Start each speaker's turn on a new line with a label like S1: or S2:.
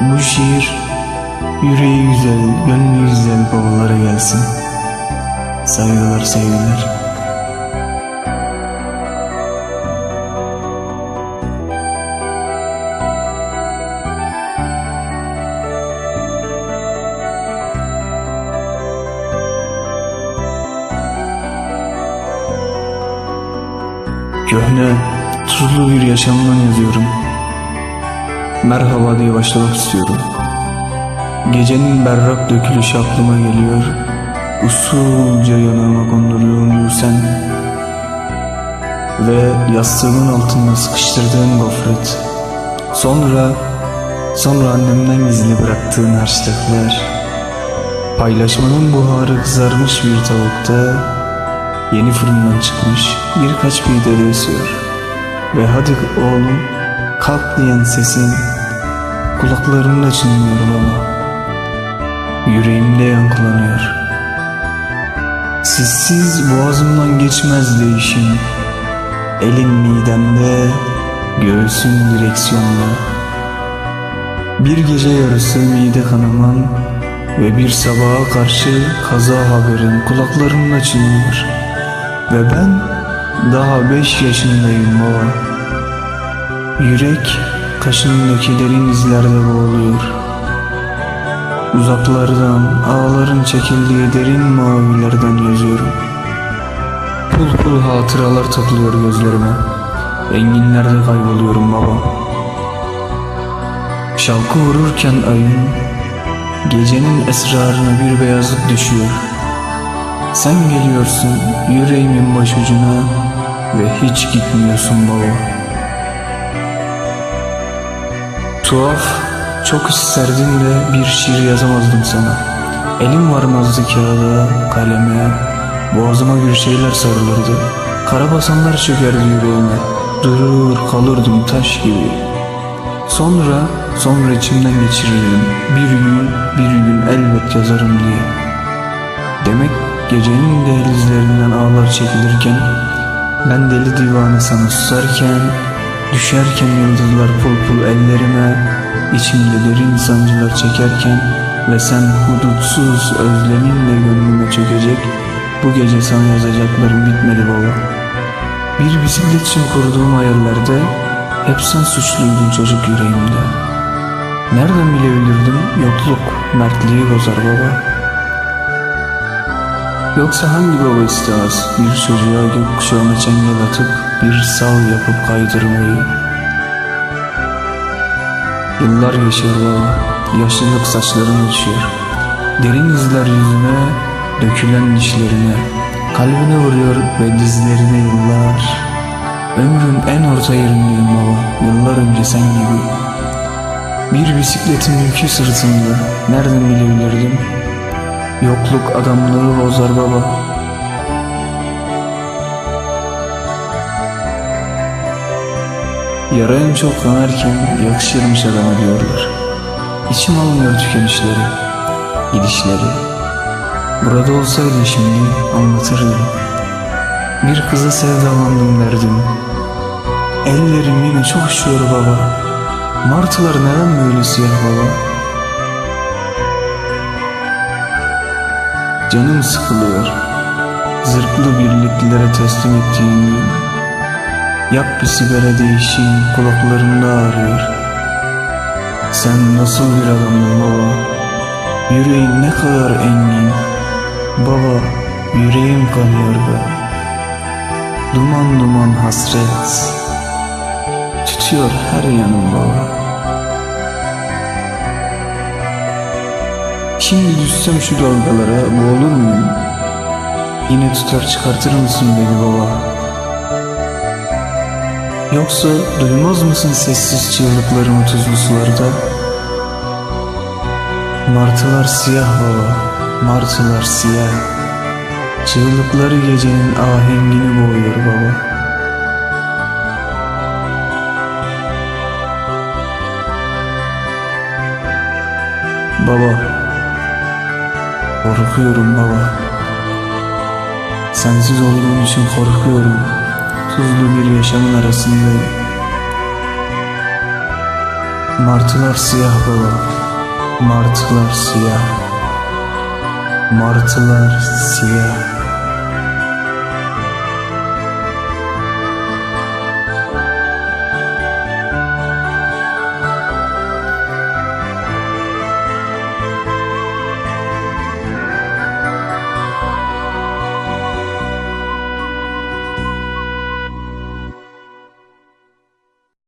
S1: Bu şiir yüreği güzel, gönlü güzel babalara gelsin. Saygılar sevgiler. Köhne, tuzlu bir yaşamdan yazıyorum. Merhaba diye başlamak istiyorum. Gecenin berrak dökülüşü aklıma geliyor. Usulca yanağıma kondurduğun bu sen. Ve yastığımın altında sıkıştırdığın gofret. Sonra, sonra annemden gizli bıraktığın harçlıklar. Paylaşmanın buharı kızarmış bir tavukta Yeni fırından çıkmış birkaç pide esiyor. Ve hadi oğlum kalk diyen sesin kulaklarımda çınlıyor baba. Yüreğimde yankılanıyor. Sessiz boğazımdan geçmez değişim. Elin midemde, göğsün direksiyonda. Bir gece yarısı mide kanaman ve bir sabaha karşı kaza haberin kulaklarımda çınlıyor. Ve ben daha beş yaşındayım baba. Yürek kaşındakilerin izlerde boğuluyor. Uzaklardan ağların çekildiği derin mavilerden yazıyorum. Pul pul hatıralar takılıyor gözlerime. Enginlerde kayboluyorum baba. Şalkı vururken ayın, gecenin esrarına bir beyazlık düşüyor. Sen geliyorsun yüreğimin başucuna ve hiç gitmiyorsun baba. Tuhaf, çok isterdim de bir şiir yazamazdım sana. Elim varmazdı kağıda, kaleme, boğazıma bir şeyler sarılırdı. Karabasanlar çökerdi yüreğime, durur kalırdım taş gibi. Sonra, sonra içimden geçirirdim. Bir gün, bir gün elbet yazarım diye. Demek Gecenin dehlizlerinden ağlar çekilirken Ben deli divane sana susarken Düşerken yıldızlar pul pul ellerime içimde derin sancılar çekerken Ve sen hudutsuz özleminle gönlüme çökecek Bu gece sana yazacaklarım bitmedi baba. Bir bisiklet için kurduğum hayallerde Hep sen suçluydun çocuk yüreğimde. Nereden bilebilirdim yokluk mertliği bozar baba. Yoksa hangi baba istemez bir çocuğa gökkuşağına çengel atıp bir sal yapıp kaydırmayı? Yıllar geçiyor baba, yaşlılık saçlarına düşüyor. Derin izler yüzüne, dökülen dişlerine, kalbine vuruyor ve dizlerine yıllar. Ömrün en orta yerindeyim baba, yıllar önce sen gibi. Bir bisikletin yükü sırtımda, nereden bilebilirdim? Yokluk adamlığı bozar baba. Yara en çok kanarken yakışırmış adama diyorlar. İçim almıyor tükenişleri, gidişleri. Burada olsaydı şimdi anlatırdım. Bir kıza sevdalandım derdim. Ellerim yine çok üşüyor baba. Martılar neden böyle siyah baba? Canım sıkılıyor. Zırhlı birliklere teslim ettiğim Yap bir sigara değişeyim kulaklarımda ağrıyor. Sen nasıl bir adamdın baba? Yüreğin ne kadar engin. Baba yüreğim kanıyor be. Duman duman hasret. Tutuyor her yanım baba. Şimdi düşsem şu dalgalara boğulur muyum? Yine tutar çıkartır mısın beni baba? Yoksa duymaz mısın sessiz çığlıklarımı tuzlu sularda? Martılar siyah baba, martılar siyah. Çığlıkları gecenin ahengini boğuyor baba. Baba, Korkuyorum baba. Sensiz olduğum için korkuyorum. Tuzlu bir yaşamın arasındayım. Martılar siyah baba. Martılar siyah Martılar siyah